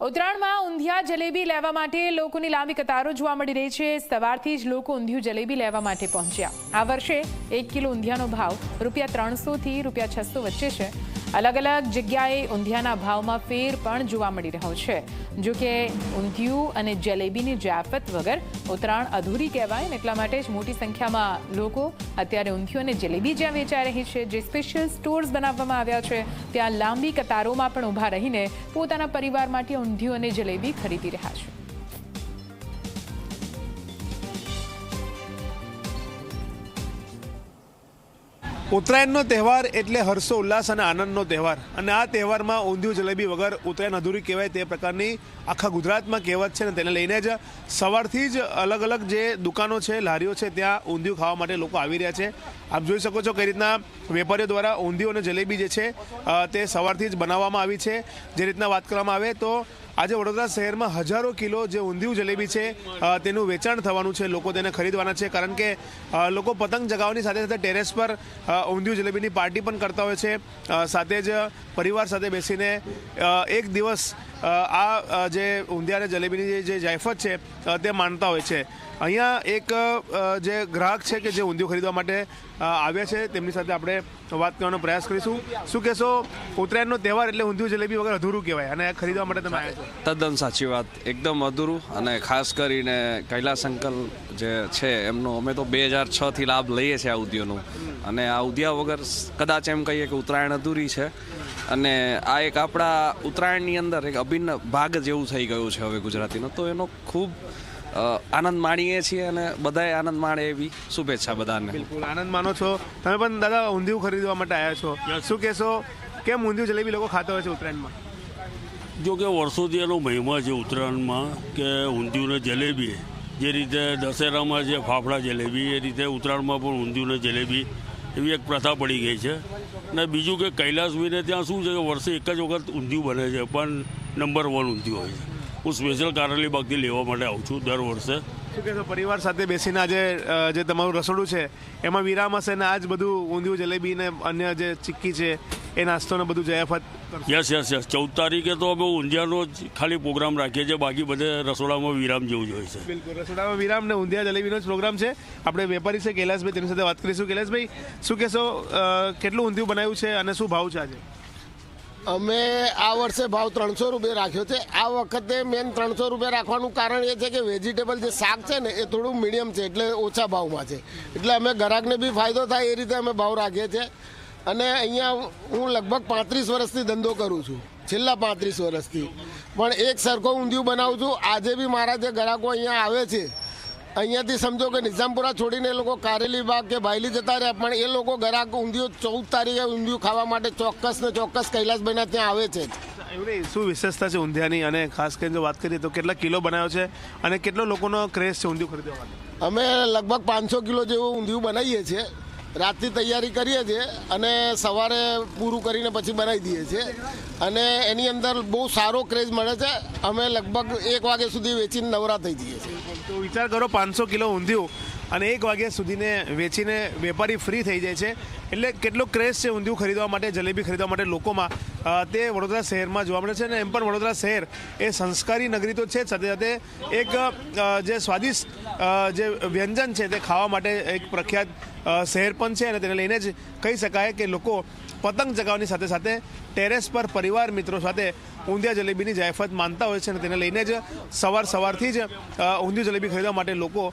ઉત્તરાયણમાં ઊંધિયા જલેબી લેવા માટે લોકોની લાંબી કતારો જોવા મળી રહી છે. સવારથી જ લોકો ઊંધિયું જલેબી લેવા માટે પહોંચ્યા. આ વર્ષે એક કિલો ઊંધિયાનો ભાવ રૂપિયા ત્રણસોથી રૂપિયા છસો વચ્ચે છે. અલગ અલગ જગ્યાએ ઊંધિયાના ભાવમાં ફેર પણ જોવા મળી રહ્યો છે. જો કે ઊંધિયું અને જલેબીની જાફત વગર ઉત્તરાયણ અધૂરી કહેવાય એટલા માટે જ મોટી સંખ્યામાં લોકો અત્યારે ઊંધિયું અને જલેબી જ્યાં વેચાઈ રહી છે, જે સ્પેશિયલ સ્ટોર્સ બનાવવામાં આવ્યા છે, ત્યાં લાંબી કતારોમાં પણ ઊભા રહીને પોતાના પરિવાર માટે ઊંધિયું અને જલેબી ખરીદી રહ્યા છે. ઉત્તરાયણનો તહેવાર એટલે હર્ષો ઉલ્લાસ અને આનંદનો તહેવાર. અને આ તહેવારમાં ઊંધિયું જલેબી વગર ઉત્તરાયણ અધૂરી કહેવાય તે પ્રકારની આખા ગુજરાતમાં કહેવત છે ને તેને લઈને જ સવારથી જ અલગ અલગ જે દુકાનો છે, લારીઓ છે, ત્યાં ઊંધિયું ખાવા માટે લોકો આવી રહ્યા છે. આપ જોઈ શકો છો કઈ રીતના વેપારીઓ દ્વારા ઊંધિયું અને જલેબી જે છે તે સવારથી જ બનાવવામાં આવી છે. જે રીતના વાત કરવામાં આવે તો આજે વડોદરા શહેરમાં હજારો કિલો જે ઊંધિયું જલેબી છે તેનું વેચાણ થવાનું છે. લોકો તેને ખરીદવાના છે, કારણ કે લોકો પતંગ જગાવવાની સાથે સાથે ટેરેસ પર ઊંધિયું જલેબીની પાર્ટી પણ કરતા હોય છે. સાથે જ પરિવાર સાથે બેસીને એક દિવસ આ જે ઊંધિયા અને જલેબીની જે- જાયફત છે તે માનતા હોય છે. અહીંયા એક જે ગ્રાહક છે કે જે ઊંધિયું ખરીદવા માટે આવ્યા છે, તેમની સાથે આપણે વાત કરવાનો પ્રયાસ કરીશું. શું કહેશો, ઉત્તરાયણનો તહેવાર એટલે ઊંધિયું, જલેબી વગર અધૂરું કહેવાય અને ખરીદવા માટે તમે તદ્દન સાચી વાત, એકદમ અધૂરું અને ખાસ કરીને કૈલાસ અંકલ જે છે, એમનો અમે તો બે હજાર છથી લાભ લઈએ છીએ આ ઉદ્યોગનો અને આ ઉદ્યા વગર કદાચ એમ કહીએ કે ઉત્તરાયણ અધૂરી છે. અને આ એક આપણા ઉત્તરાયણની અંદર એક અભિન્ન ભાગ જેવું થઈ ગયું છે હવે ગુજરાતીનો. તો એનો ખૂબ આનંદ માણીએ છીએ અને બધાએ આનંદ માણે એવી શુભેચ્છા બધાને. બિલકુલ આનંદ માનો છો. તમે પણ દાદા ઊંધિયું ખરીદવા માટે આવ્યા છો. શું કહેશો? કેમ ઊંધિયું જલેબી લોકો ખાતા હોય છે ઉત્તરાયણમાં? જો કે વર્ષોથી એનો મહિમા છે ઉત્તરાયણમાં કે ઊંધિયું ને જલેબી જે રીતે દશેરામાં છે ફાફડા જલેબી એ રીતે ઉત્તરાયણમાં પણ ઊંધિયું ને જલેબી એવી એક પ્રથા પડી ગઈ છે. ને બીજું કે કૈલાસભાઈને ત્યાં શું છે કે વર્ષે એક જ વખત ઊંધિયું બને છે, પણ નંબર વન ઊંધિયું હોય છે. હું સ્પેશિયલ કારેલી બાગથી લેવા માટે આવું છું દર વર્ષે. શું કહેશો પરિવાર સાથે બેસીને આજે જે તમારું રસોડું છે એમાં વિરામ હશે ને આજ બધું ઊંધિયું જલેબી ને અન્ય જે ચીક્કી છે એ નાસ્તો ને બધું જયાફત યસ યસ યસ. ચૌદ તારીખે તો અમે ઊંધિયાનો જ ખાલી પ્રોગ્રામ રાખીએ છીએ. બાકી બધે રસોડામાં વિરામ જેવું જ હોય છે. બિલકુલ. રસોડામાં વિરામ ને ઊંધિયા જલેબીનો જ પ્રોગ્રામ છે. આપણે વેપારી છે કૈલાસભાઈ તેની સાથે વાત કરીશું. કૈલાસભાઈ શું કહેશો કેટલું ઊંધિયું બનાવ્યું છે અને શું ભાવ છે આજે? અમે આ વર્ષે ભાવ ત્રણસો રૂપિયા રાખ્યો છે. આ વખતે મેન ત્રણસો રૂપિયા રાખવાનું કારણ એ છે કે વેજીટેબલ જે શાક છે ને, એ થોડું મીડિયમ છે એટલે ઓછા ભાવમાં છે. એટલે અમે ગ્રાહકને બી ફાયદો થાય એ રીતે અમે ભાવ રાખીએ છીએ. અને અહીંયા હું લગભગ પાંત્રીસ વર્ષથી ધંધો કરું છું. છેલ્લા પાંત્રીસ વર્ષથી. પણ એક સરખો ઊંધિયું બનાવું છું. આજે બી મારા જે ગ્રાહકો અહીંયા આવે છે અહીંયાથી સમજો કે નિઝામપુરા છોડીને એ લોકો કારેલી બાગ કે ભાયલી જતા રહ્યા પણ એ લોકો ગ્રાહક ઊંધિયું ચૌદ તારીખે ઊંધિયું ખાવા માટે ચોક્કસ ને ચોક્કસ કૈલાસભાઈના ત્યાં આવે છે. શું વિશેષતા છે ઊંધિયાની? અને ખાસ કરીને જો વાત કરીએ તો કેટલા કિલો બનાવ્યો છે અને કેટલો લોકોનો ક્રેઝ છે ઊંધિયું ખરીદવા અમે લગભગ પાંચસો કિલો જેવું ઊંધિયું બનાવીએ છીએ. રાતની તૈયારી કરીએ છીએ અને સવારે પૂરું કરીને પછી બનાવી દઈએ છીએ. અને એની અંદર બહુ સારો ક્રેઝ મળે છે. અમે લગભગ એક વાગ્યા સુધી વેચીને નવરા થઈ જઈએ છીએ. તો વિચાર કરો પાંચસો કિલો ઊંધિયું. અને એક વાગ્યા સુધીને વેચીને વેપારી ફ્રી થઈ જાય છે. એટલે કેટલો ક્રેઝ છે ઊંધિયું ખરીદવા માટે, જલેબી ખરીદવા માટે લોકોમાં. તે વડોદરા શહેરમાં જોવા મળે છે અને એમ પણ વડોદરા શહેર એ સંસ્કારી નગરી તો છે સાથે સાથે એક જે સ્વાદિષ્ટ જે વ્યંજન છે તે ખાવા માટે એક પ્રખ્યાત શહેર પણ છે અને તેને લઈને જ કહી શકાય કે લોકો પતંગ ચગાવવાની સાથે સાથે ટેરેસ પર પરિવાર મિત્રો સાથે ઊંધિયા જલેબીની જાયફત માનતા હોય છે અને તેને લઈને જ સવાર સવારથી જ ઊંધિયું જલેબી ખરીદવા માટે લોકો